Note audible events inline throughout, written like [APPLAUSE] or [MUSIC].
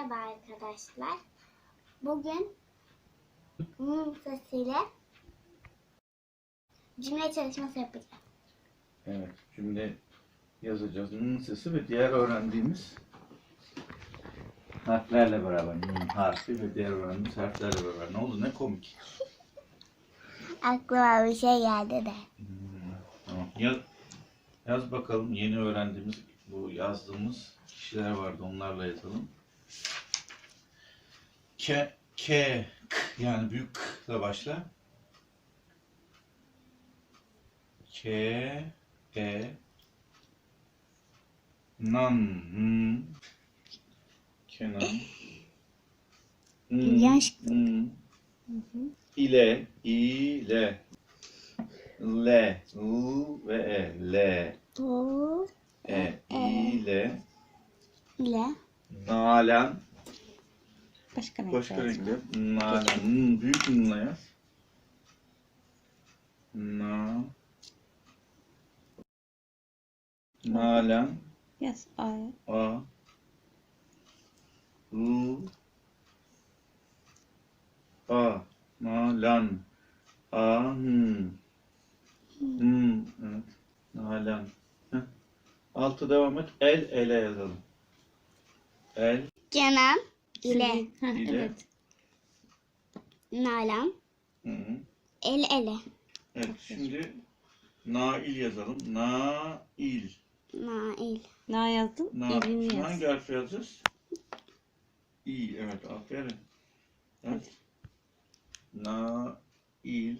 Hmm, Merhaba arkadaşlar. Bugün mum sesiyle cümle çalışması yapacağız. Evet, cümle yazacağız. N'ın sesi ve diğer öğrendiğimiz harflerle beraber. N harfi ve diğer öğrendiğimiz harflerle beraber. Ne oldu? Ne komik. [LAUGHS] Aklıma bir şey geldi de. Tamam. Yaz, yaz bakalım. Yeni öğrendiğimiz, bu yazdığımız kişiler vardı. Onlarla yazalım. K, K, K yani büyük K ile başla. K, E, Nan, N, Kenan, N, Yaş- N, ile, ile, L, L ve E, L, Bu E, ile, ile Nalan, Başka renk başka lazım. renkler, Nalan, N, büyük N'la yaz. Na, Nalan, Yaz. Ay. A, L, A, Nalan, A, N, N, evet, Nalan. Heh. Altı devam et, el, ele yazalım. El, Kenan ile ile. evet. Hı Nalan -hı. el ele Evet, şimdi Nail yazalım. Nail. Nail Na yazdım. Na, elini şimdi yaz. hangi harfi yazacağız? İ, evet, aferin. Evet. Nail.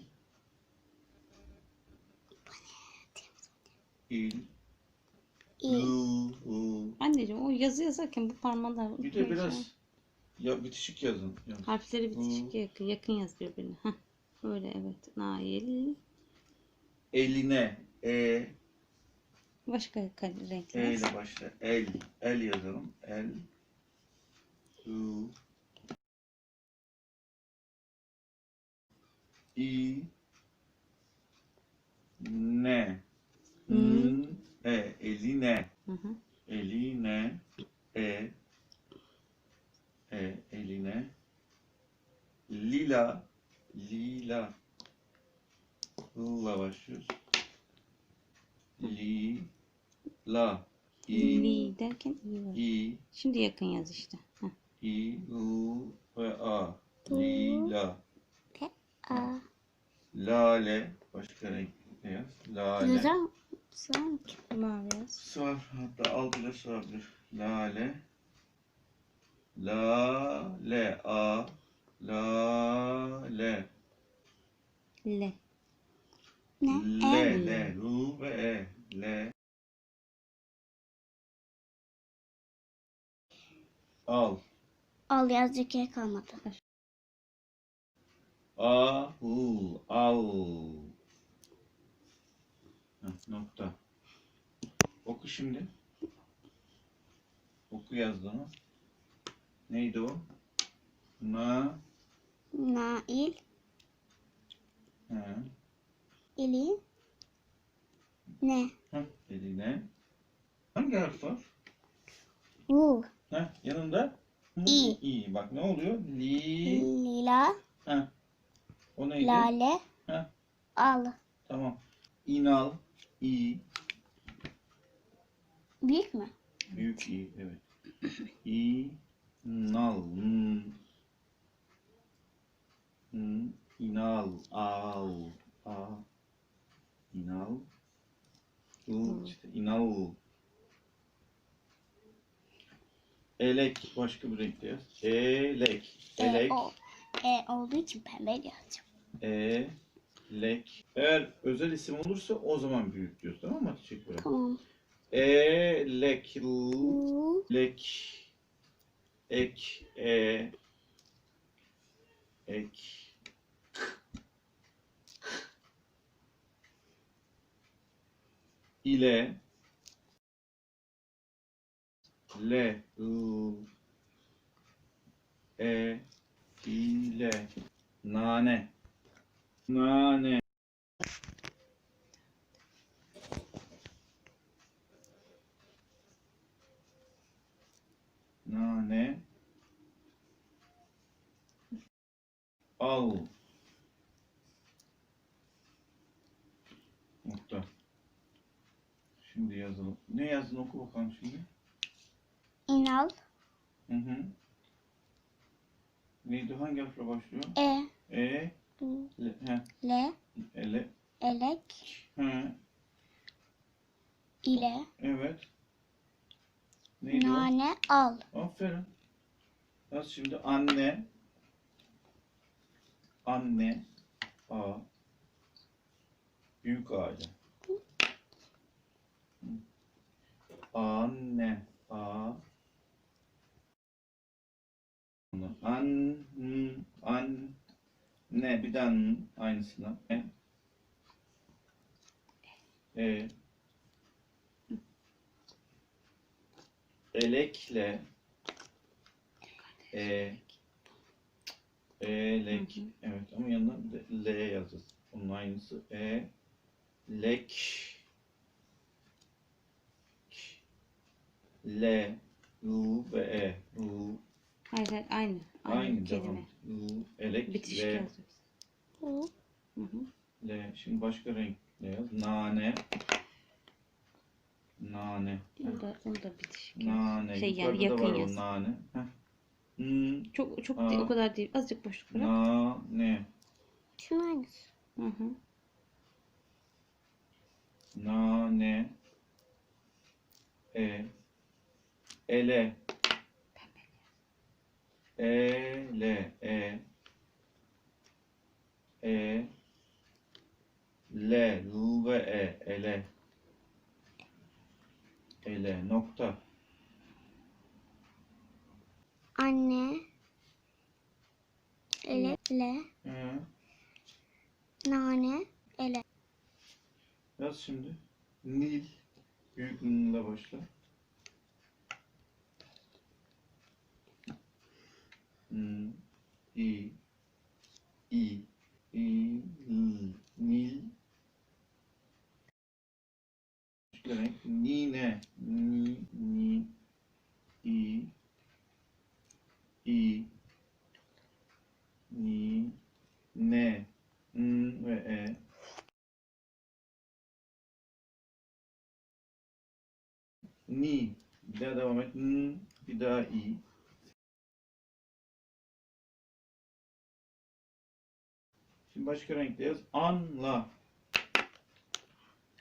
İl. İl. Anneciğim o yazı yazarken bu parmağınla Bir de biraz ya bitişik yazın. Yani. harfleri bitişik yakın, yakın yaz birbirine. Heh. Böyle evet. Nail. Eline. E, Başka renkler. E ile başla. El. El yazalım. El. U. İ. Ne. N. E. Eline. Hı hı. Eline. E. E. Eline. Lila. Lila. Lila başlıyoruz. Li. La. İ. Li derken iyi var. İ. Şimdi yakın yaz işte. Heh. İ, L ve A. Lila. A Lale. Başka renk ne yaz? Lale. Güzel sanki Mavi yaz. Sığar. Hatta al bile sığabilir. Lale. Lale. A. Lale. Le. ne Le. el Le. L ve E. Le. Al. al yazacak yer kalmadı. Ahul, al. Heh, nokta. Oku şimdi. Oku yazdığını. Neydi o? Na, Nail he, ili ne heh, eline. Hangi harf var? U Heh, yanında? İ. İ. Bak ne oluyor? Li. lila Heh. O neydi? lale Heh, al tamam. İnal. İ. büyük mü? Büyük İ, evet. İ, nal, inal, al, a, inal, işte inal. Elek, başka bir renkte yaz. Elek, elek, E, o, e olduğu için pembe yazacağım. elek. Eğer özel isim olursa o zaman büyük diyoruz tamam mı? Tamam. Elek, l, U lek, ek, e, ek, ile, le, l, e, ile, nane, nane, Al. Nokta. Şimdi yazalım. Ne yazdın oku bakalım şimdi. İnal. Hı hı. Neydi? Hangi harfle başlıyor? E. E, L, he, Le. L, Elek. he, ile. evet. Neydi Nane. Al. o? Aferin. Yaz şimdi anne, A, büyük aile. Anne, A, an, an, ne bir daha n, aynısından. E, e, elekle, e, elek, evet ama yanına L yazacağız. Onun aynısı e, lek, L, U ve E. U, Hayır hayır aynı. Aynı, aynı kelime. devam. U, elek, Bitişik L. Hı hı. L. Şimdi başka renkle yaz. Nane. Nane. Bunu da, bunu da bitişik. Nane. Şey yani Yukarıda yakın yaz. nane. Heh. Hmm, Çok çok Aa. değil, o kadar değil. Azıcık boşluk bırak. nane. Şunun aynısı. Hı hı. Nane. E. Ele. Ele. E. E. L. L ve E. Ele. Ele. Nokta. Anne. Ele. Le. Hı. Nane. Ele. Yaz şimdi. Nil. Büyük Nil'le başla. N, I, I, I, L, Nil. Renk. Nine. Ni, ni, I, I, ni, ne, n ve e. Ni. Bir daha devam et. N. Bir daha i. Şimdi başka renkle yaz. Anla.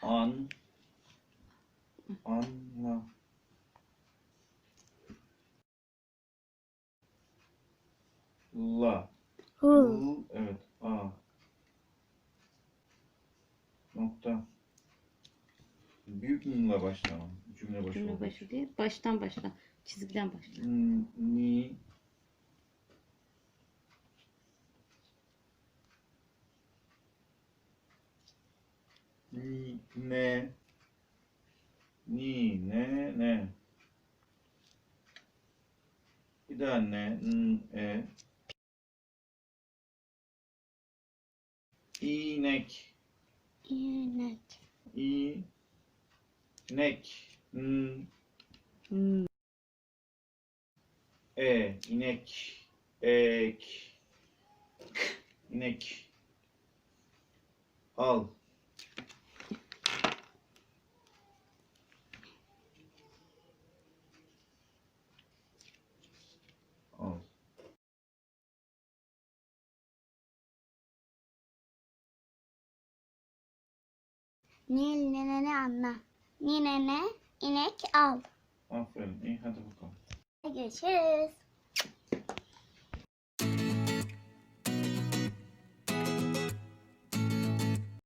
An. Anla. La. L, evet. A. Nokta. Büyük N'la başla. Cümle başı Cümle başı değil. Baştan başla. Çizgiden başla. Ni. Ni, ne. Ni, ne, ne. Bir daha ne, n, e. İnek, İnek. i, nek, n, Hmm. E, inek, ek, inek, al. Al. Nil nenene anla. Ninene inek al. Aferin. İyi hadi bakalım. Görüşürüz.